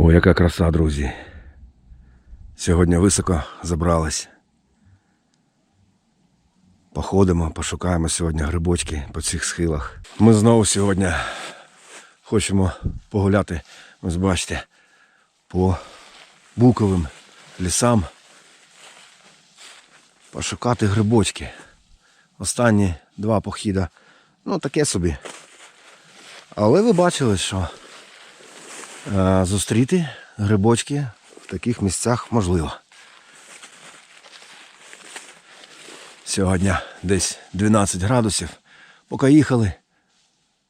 О, яка краса, друзі. Сьогодні високо забрались. Походимо, пошукаємо сьогодні грибочки по цих схилах. Ми знову сьогодні хочемо погуляти, ось бачите, по буковим лісам. Пошукати грибочки. Останні два похіда. Ну, таке собі. Але ви бачили, що зустріти грибочки в таких місцях можливо. Сьогодні десь 12 градусів. Поки їхали,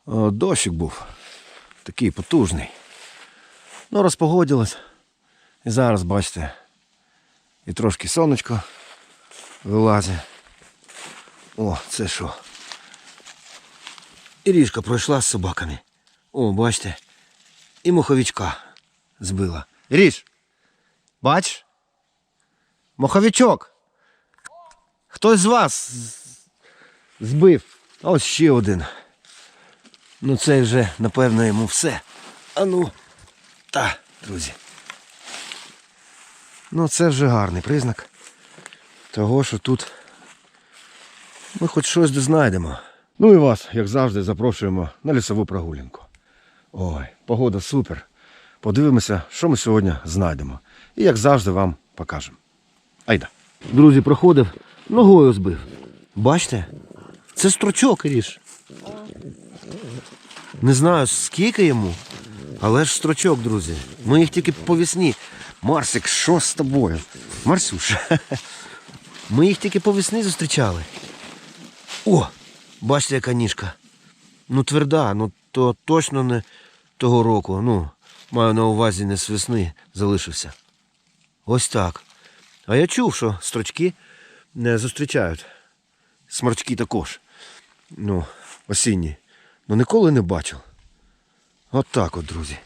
дощик був такий потужний. Ну, розпогодилось. І зараз, бачите, і трошки сонечко вилазить. О, це що? І ріжка пройшла з собаками. О, бачите, і моховичка збила. Ріж, бач? Моховичок. Хтось з вас збив. Ось ще один. Ну це вже, напевно, йому все. А ну, та, друзі. Ну, це вже гарний признак того, що тут ми хоч щось де знайдемо. Ну і вас, як завжди, запрошуємо на лісову прогулянку. Ой, погода супер. Подивимося, що ми сьогодні знайдемо. І як завжди вам покажемо. Айда. Друзі, проходив, ногою збив. Бачите? Це стручок ріж. Не знаю, скільки йому, але ж строчок, друзі. Ми їх тільки по весні. Марсик, що з тобою? Марсюша. Ми їх тільки по весні зустрічали. О! Бачите, яка ніжка. Ну, тверда, ну то точно не того року. Ну, маю на увазі не з весни залишився. Ось так. А я чув, що строчки не зустрічають. Сморчки також. Ну, осінні. Ну ніколи не бачив. От так от, друзі.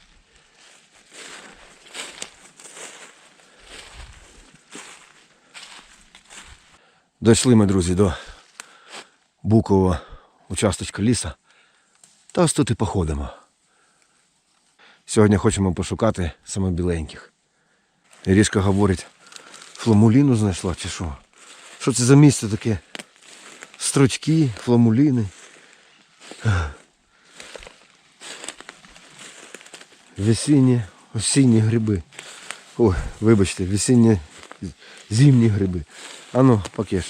Дійшли ми, друзі, до букового участочка ліса. Та ось тут і походимо. Сьогодні хочемо пошукати саме біленьких. Ріжка говорить, фламуліну знайшла чи що? Що це за місце таке? Строчки, фламуліни. Весінні, осінні гриби. Ой, вибачте, весінні зимні гриби. Ану, покеш.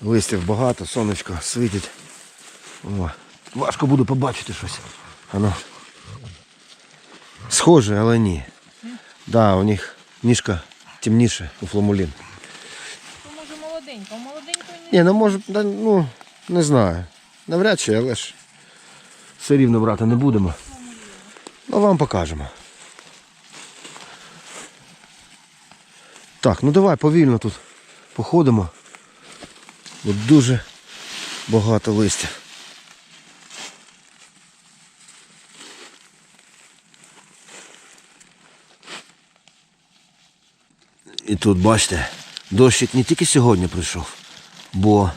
Листів багато, сонечко світить. О, важко буде побачити щось. Ану. Схоже, але ні. Да, у них ніжка темніше у фламулін. Ну, може молоденька, молоденької не Ні, ну може, да, ну, не знаю. Навряд чи, але ж все рівно брати не будемо. Ну вам покажемо. Так, ну давай повільно тут походимо. Бо дуже багато листя. І тут, бачите, дощик не тільки сьогодні прийшов, бо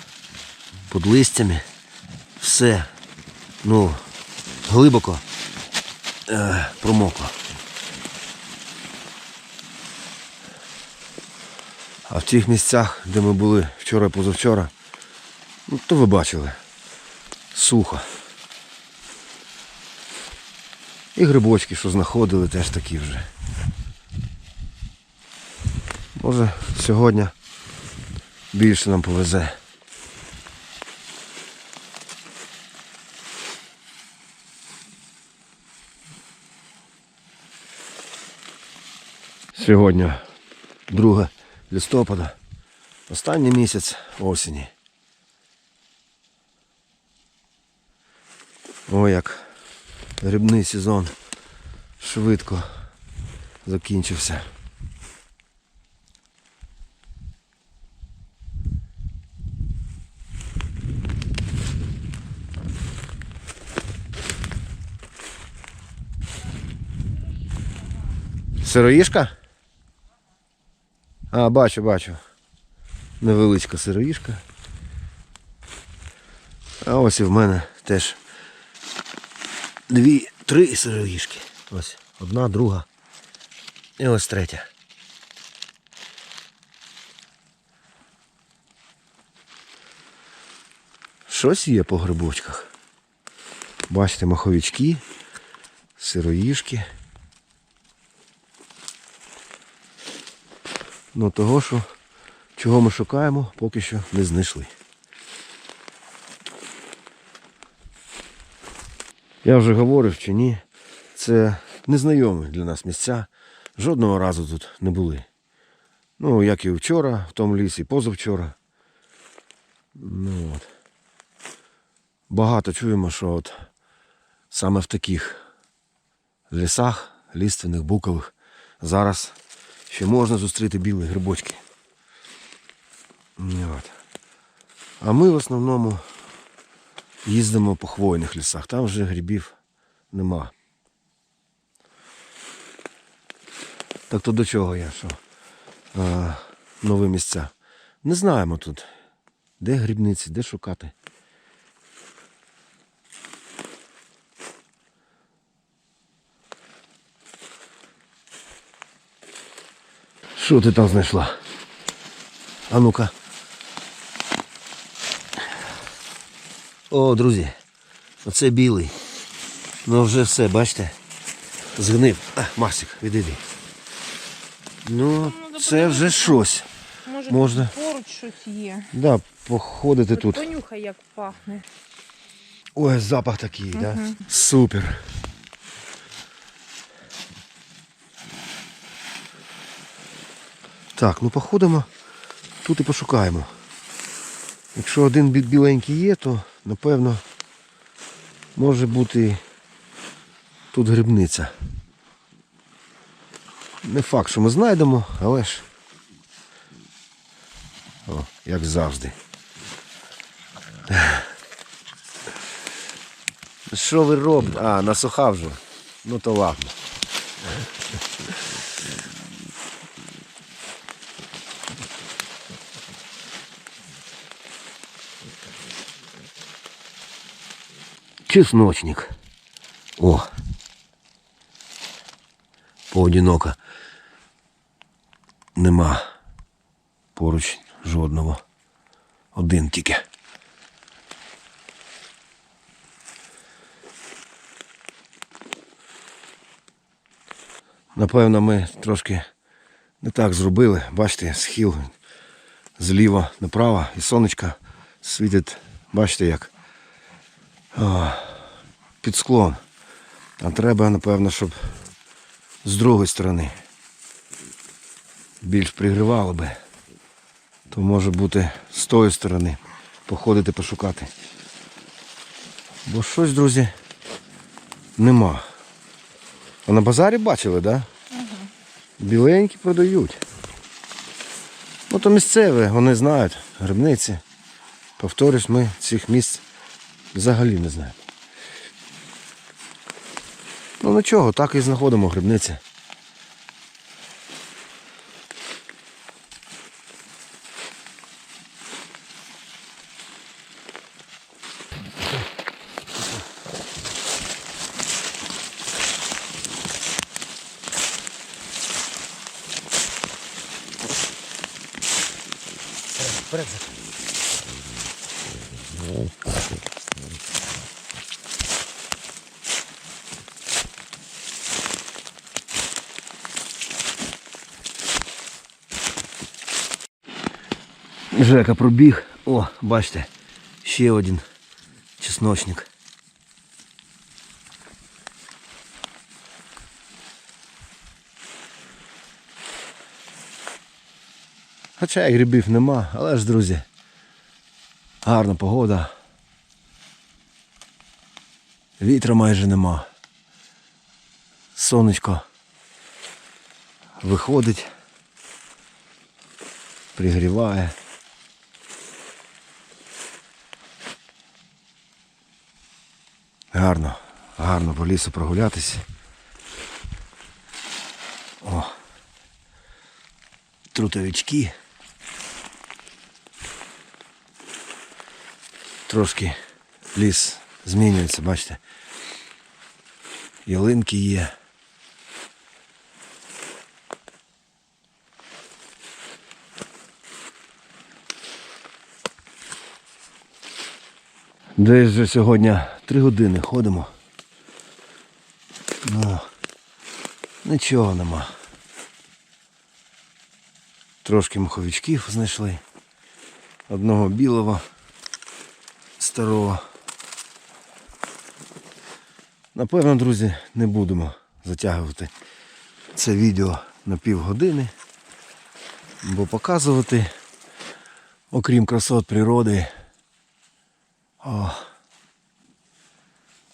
під листями все ну, глибоко е, промокло. А в тих місцях, де ми були вчора позавчора, ну, то ви бачили, сухо. І грибочки, що знаходили, теж такі вже. Може, сьогодні більше нам повезе. Сьогодні 2 листопада, останній місяць осені. О, як грибний сезон швидко закінчився. Сироїшка? А, бачу, бачу. Невеличка сироїшка. А ось і в мене теж дві Три сироїшки. Ось одна, друга. І ось третя. Щось є по грибочках. Бачите, маховички, сироїшки. Ну того, що чого ми шукаємо, поки що не знайшли. Я вже говорив чи ні, це незнайомі для нас місця. Жодного разу тут не були. Ну, як і вчора, в тому лісі, позавчора. Ну, от. Багато чуємо, що от саме в таких лісах, ліственних, букових, зараз ще можна зустріти білі грибочки. От. А ми в основному їздимо по хвойних лісах. Там вже грибів нема. Так то до чого я що? А, нові місця. Не знаємо тут, де грибниці, де шукати. Що ти там знайшла? А ну-ка. О, друзі, оце білий. Ну вже все, бачите? Згнив. А, Марсик, відійди. Ну, це вже щось. Може, Можна. поруч щось є. Да, походити От тут. Понюхай, як пахне. Ой, запах такий, да? Супер. Так, ну походимо, тут і пошукаємо. Якщо один біленький є, то напевно може бути тут грибниця. Не факт, що ми знайдемо, але ж. О, як завжди. Що ви робите? А, насуха вже. Ну то ладно. Чесночник. О. Поодиноко. Нема поруч жодного. Один тільки. Напевно, ми трошки не так зробили. Бачите, схил зліва направо і сонечко світить, бачите як. О, під склон. А треба, напевно, щоб з другої сторони більш пригрівало би. То може бути з тої сторони походити, пошукати. Бо щось, друзі, нема. А на базарі бачили, так? Да? Біленькі продають. Ну то місцеві, вони знають, грибниці. Повторюсь, ми цих місць взагалі не знаємо. Ну нічого, так і знаходимо грибниці. Вперед. Жека пробіг. О, бачите, ще один чесночник. Хоча і грибів нема, але ж, друзі, гарна погода. Вітра майже нема. Сонечко виходить, пригріває. Гарно, гарно по лісу прогулятися. О. Трутовички. Трошки ліс змінюється, бачите. ялинки є. Десь вже сьогодні три години ходимо. Ну, нічого нема. Трошки маховичків знайшли. Одного білого старого. Напевно, друзі, не будемо затягувати це відео на півгодини, бо показувати, окрім красот природи, о,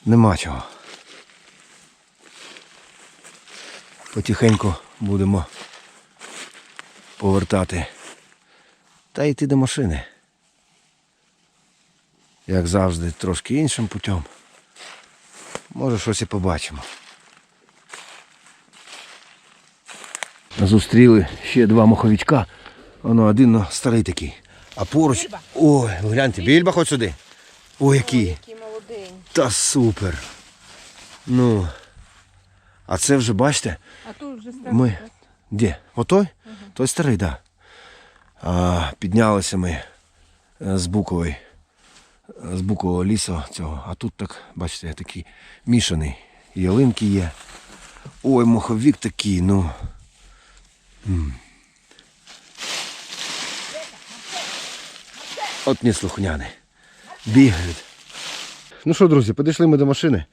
нема чого. Потихеньку будемо повертати та йти до машини. Як завжди, трошки іншим путем. Може щось і побачимо. Зустріли ще два моховичка. Воно один ну, старий такий. А поруч. Ой, гляньте, більба хоч сюди. Ой, який. Та супер. Ну. А це вже бачите, А тут вже старий. Ми- де? Отой? Той старий, так. Да. А, піднялися ми е, з букової, е, з букового лісу цього. А тут так, бачите, такий мішаний. Ялинки є. Ой, моховік такий, ну. От не слухняний. Бігають. Ну що, друзі, підійшли ми до машини.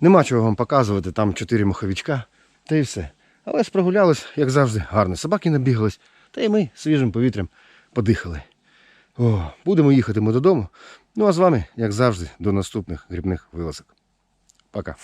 Нема чого вам показувати, там чотири маховичка, та і все. Але ж прогулялись, як завжди, гарно. Собаки набігались, та й ми свіжим повітрям подихали. О, будемо їхати ми додому. Ну а з вами, як завжди, до наступних грібних вилазок. Пока.